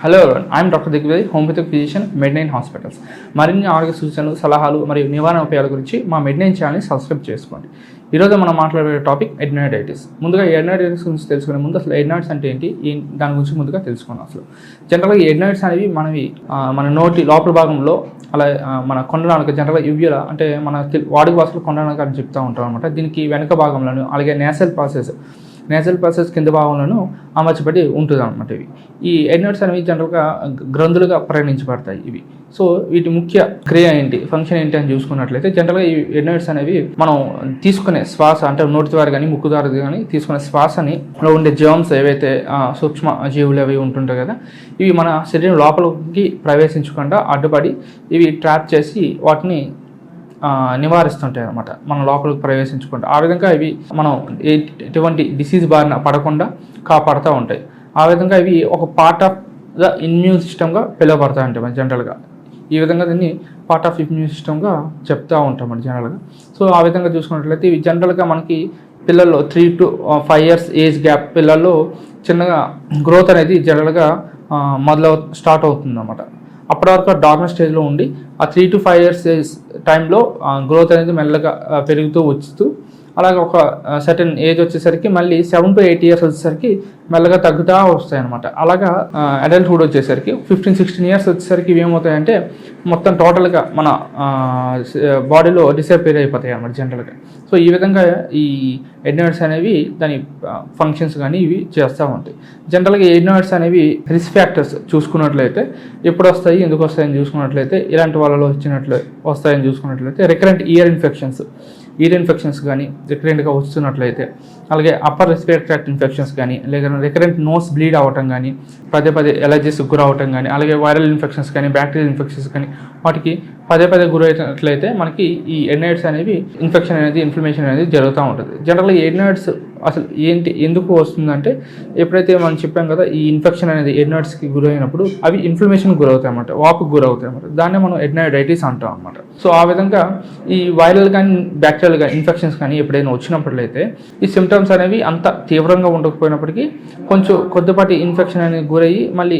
Hello I'm doctor Digvedi homeopathic physician మెడ్నైన్ hospitals మరిన్ని ఆరోగ్య సూచనలు సలహాలు మరియు నివారణ ఉపాయాల గురించి మా మెడ్నైన్ ఛానల్ని సబ్స్క్రైబ్ చేసుకోండి. ఈరోజు మనం మాట్లాడే టాపిక్ ఎడ్నాడైటిస్ ముందుగా ఎడ్నాడైటిస్ గురించి తెలుసుకునే ముందు అసలు ఎడ్నాయిడ్స్ అంటే ఏంటి? దాని గురించి ముందుగా తెలుసుకున్నాం అసలు. జనరల్గా ఎడ్నాయిడ్స్ అనేవి మనవి మన నోటి లోపల భాగంలో అలా మన కొండనాలుక జనరల్గా యువ్యుల అంటే మన వాడుక భాషలో కొండనాలుక అని చెప్తూ ఉంటాం అనమాట దీనికి వెనుక భాగంలోను అలాగే నేసల్ ప్రాసెస్ నేజల్ ప్రాసెస్ కింద భాగంలోనూ అమర్చబడి ఉంటుంది అనమాట ఇవి. ఈ ఎడ్నట్స్ అనేవి జనరల్గా గ్రంథులుగా పరిగణించబడతాయి ఇవి. సో వీటి ముఖ్య క్రియ ఏంటి ఫంక్షన్ ఏంటి అని చూసుకున్నట్లయితే జనరల్గా ఈ ఎడ్నట్స్ అనేవి మనం తీసుకునే శ్వాస అంటే నోటి ద్వారా కానీ ముక్కు ద్వారా కానీ తీసుకునే శ్వాసని లో ఉండే జర్మ్స్ ఏవైతే సూక్ష్మ జీవులు అవి ఉంటుంటాయి కదా ఇవి మన శరీరం లోపలికి ప్రవేశించకుండా అడ్డుపడి ఇవి ట్రాప్ చేసి వాటిని నివారిస్తుంటాయి అనమాట మన లోపలికి ప్రవేశించకుండా ఆ విధంగా ఇవి మనం ఎటువంటి డిసీజ్ బారిన పడకుండా కాపాడుతూ ఉంటాయి. ఆ విధంగా ఇవి ఒక పార్ట్ ఆఫ్ ద ఇమ్యూన్ సిస్టమ్గా పిలువబడతాయి అంటే మన జనరల్గా ఈ విధంగా దీన్ని పార్ట్ ఆఫ్ ఇమ్యూన్ సిస్టమ్గా చెప్తూ ఉంటాం మన జనరల్గా సో ఆ విధంగా చూసుకున్నట్లయితే ఇవి జనరల్గా మనకి పిల్లల్లో three to five years age gap పిల్లల్లో చిన్నగా గ్రోత్ అనేది జనరల్గా మొదలవు స్టార్ట్ అవుతుంది అన్నమాట అప్పటి వరకు డార్మర్ స్టేజ్లో ఉండి ఆ త్రీ టు ఫైవ్ ఇయర్స్ టైంలో గ్రోత్ అనేది మెల్లగా పెరుగుతూ వస్తూ అలాగే ఒక సర్టెన్ ఏజ్ వచ్చేసరికి మళ్ళీ సెవెన్ టు ఎయిట్ ఇయర్స్ వచ్చేసరికి మెల్లగా తగ్గుతూ వస్తాయి అనమాట అలాగా అడల్ట్హుడ్ వచ్చేసరికి ఫిఫ్టీన్ సిక్స్టీన్ ఇయర్స్ వచ్చేసరికి ఏమవుతాయంటే మొత్తం టోటల్గా మన బాడీలో డిసపేర్ అయిపోతాయి అనమాట జనరల్గా సో ఈ విధంగా ఈ ఎడ్నర్స్ అనేవి దాని ఫంక్షన్స్ కానీ ఇవి చేస్తూ ఉంటాయి. జనరల్గా ఎడ్నర్స్ అనేవి రిస్క్ ఫ్యాక్టర్స్ చూసుకున్నట్లయితే ఎప్పుడు వస్తాయి ఎందుకు వస్తాయని చూసుకున్నట్లయితే ఇలాంటి వాళ్ళలో వచ్చినట్లు వస్తాయని చూసుకున్నట్లయితే recurrent ear infections ear infections కానీ రికరెంట్గా వస్తున్నట్లయితే అలాగే అప్పర్ రెస్పిరేటరీ ట్రాక్ట్ ఇన్ఫెక్షన్స్ కానీ లేదా రికరెంట్ నోస్ బ్లీడ్ అవ్వటం కానీ పదే పదే ఎలర్జీస్ గురవటం కానీ అలాగే వైరల్ ఇన్ఫెక్షన్స్ కానీ బ్యాక్టీరియల్ ఇన్ఫెక్షన్స్ కానీ వాటికి పదే పదే గురైనట్లయితే మనకి ఈ ఎడ్నైడ్స్ అనేవి ఇన్ఫెక్షన్ అనేది ఇన్ఫ్లమేషన్ అనేది జరుగుతూ ఉంటుంది. జనరల్గా ఎడ్నైడ్స్ అసలు ఏంటి ఎందుకు వస్తుందంటే ఎప్పుడైతే మనం చెప్పాం కదా ఈ ఇన్ఫెక్షన్ అనేది ఎడ్నైడ్స్కి గురైనప్పుడు అవి ఇన్ఫ్లమేషన్ గురవుతాయి అన్నమాట వాపుకు గురవుతాయి అన్నమాట. దాన్నే మనం ఎడ్నాయిడైటిస్ అంటాం అనమాట సో ఆ విధంగా ఈ వైరల్ కానీ బ్యాక్టీరియల్ కానీ ఇన్ఫెక్షన్స్ కానీ ఎప్పుడైనా వచ్చినప్పుడైతే ఈ సిమ్టమ్స్ అనేవి అంత తీవ్రంగా ఉండకపోయినప్పటికీ కొంచెం కొద్దిపాటి ఇన్ఫెక్షన్ అనేది గురయ్యి మళ్ళీ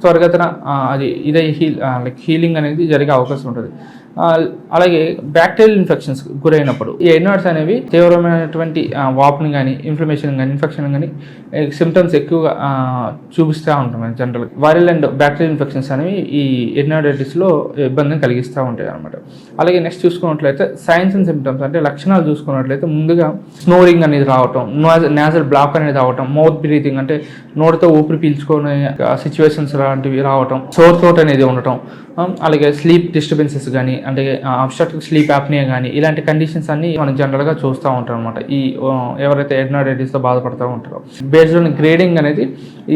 త్వరగతన అది ఇదే హీల్ లైక్ హీలింగ్ అనేది జరిగే అవకాశం ఉంటుంది. అలాగే బ్యాక్టీరియల్ ఇన్ఫెక్షన్స్ గురైనప్పుడు ఈ ఎన్నోడ్స్ అనేవి తీవ్రమైనటువంటి ఆ, వాపుని కానీ ఇన్ఫ్లమేషన్ కానీ ఇన్ఫెక్షన్ కానీ సిమ్టమ్స్ ఎక్కువగా చూపిస్తూ ఉంటాం general viral and bacterial infections అనేవి ఈ ఎన్నోడైటిస్లో ఇబ్బందిని కలిగిస్తూ ఉంటాయి అనమాట అలాగే నెక్స్ట్ చూసుకున్నట్లయితే సైన్స్ అండ్ సిమ్టమ్స్ అంటే లక్షణాలు చూసుకున్నట్లయితే ముందుగా స్నోరింగ్ అనేది రావటం నేజల్ బ్లాక్ అనేది రావటం మౌత్ బ్రీతింగ్ అంటే నోటితో ఊపిరి పీల్చుకునే సిచ్యువేషన్స్ లాంటివి రావటం సోర్ థ్రోట్ అనేది ఉండటం అలాగే స్లీప్ డిస్టర్బెన్సెస్ కానీ అంటే అబ్స్ట్రక్టివ్ స్లీప్ యాప్నియా కానీ ఇలాంటి కండిషన్స్ అన్ని మనం జనరల్గా చూస్తూ ఉంటాం అనమాట ఈ ఎవరైతే ఎడ్నాడైటిస్తో బాధపడుతూ ఉంటారో. బేస్డ్ ఆన్ గ్రేడింగ్ అనేది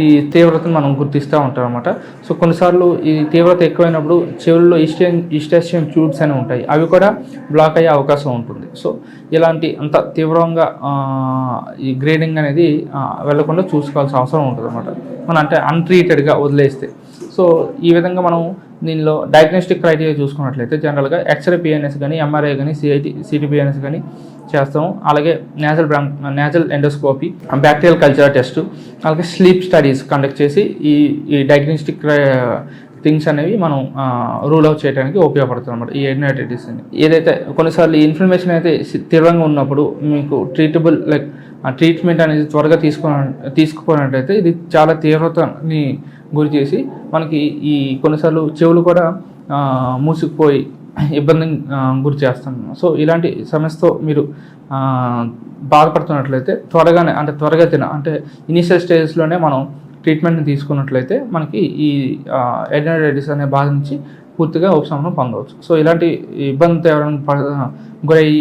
ఈ తీవ్రతను మనం గుర్తిస్తూ ఉంటాం అనమాట సో కొన్నిసార్లు ఈ తీవ్రత ఎక్కువైనప్పుడు చెవుల్లో ఈస్టియన్ ఈస్టేషియన్ ట్యూబ్స్ అని ఉంటాయి. అవి కూడా బ్లాక్ అయ్యే అవకాశం ఉంటుంది. సో ఇలాంటి అంత తీవ్రంగా ఈ గ్రేడింగ్ అనేది వెళ్ళకుండా చూసుకోవాల్సిన అవసరం ఉంటుంది అనమాట మనం అంటే అన్ట్రీటెడ్గా వదిలేస్తే. సో ఈ విధంగా మనం దీనిలో డయాగ్నోస్టిక్ క్రైటీరియా చూసుకున్నట్లయితే జనరల్గా ఎక్స్రే పిఎన్ఎస్ కానీ ఎంఆర్ఐ కానీ సిఐటి సిటీపిఎన్ఎస్ కానీ చేస్తాము. అలాగే nasal బ్రామ్ nasal endoscopy bacterial culture test అలాగే స్లీప్ స్టడీస్ కండక్ట్ చేసి ఈ ఈ డయాగ్నోస్టిక్ థింగ్స్ uh, అనేవి మనం uh, రూల్ అవుట్ చేయడానికి ఉపయోగపడుతుంది అనమాట ఈ ఎడ్నైటిస్ ఏదైతే కొన్నిసార్లు ఈ ఇన్ఫ్లమేషన్ అయితే తీవ్రంగా ఉన్నప్పుడు మీకు ట్రీటబుల్ లైక్ ట్రీట్మెంట్ అనేది త్వరగా తీసుకున్న తీసుకుపోయినట్టయితే ఇది చాలా తీవ్రతని గురి చేసి మనకి ఈ కొన్నిసార్లు చెవులు కూడా మూసుకుపోయి ఇబ్బంది గురి చేస్తాం సో ఇలాంటి సమస్యతో మీరు బాధపడుతున్నట్లయితే త్వరగానే అంటే త్వరగా తిన అంటే ఇనిషియల్ స్టేజెస్లోనే మనం ట్రీట్మెంట్ని తీసుకున్నట్లయితే మనకి ఈ ఎడ్నైటిస్ అనే బాధ నుంచి పూర్తిగా ఉపశమనం పొందవచ్చు. సో ఇలాంటి ఇబ్బంది ఎవరైనా గురయ్యి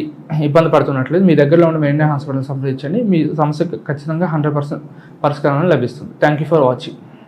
ఇబ్బంది పడుతున్నట్లయితే మీ దగ్గరలో ఉన్న మెయిన్ హాస్పిటల్ సంప్రదించండి. మీ సమస్యకు ఖచ్చితంగా హండ్రెడ్ పర్సెంట్ పరిష్కారం లభిస్తుంది. Thank you for watching.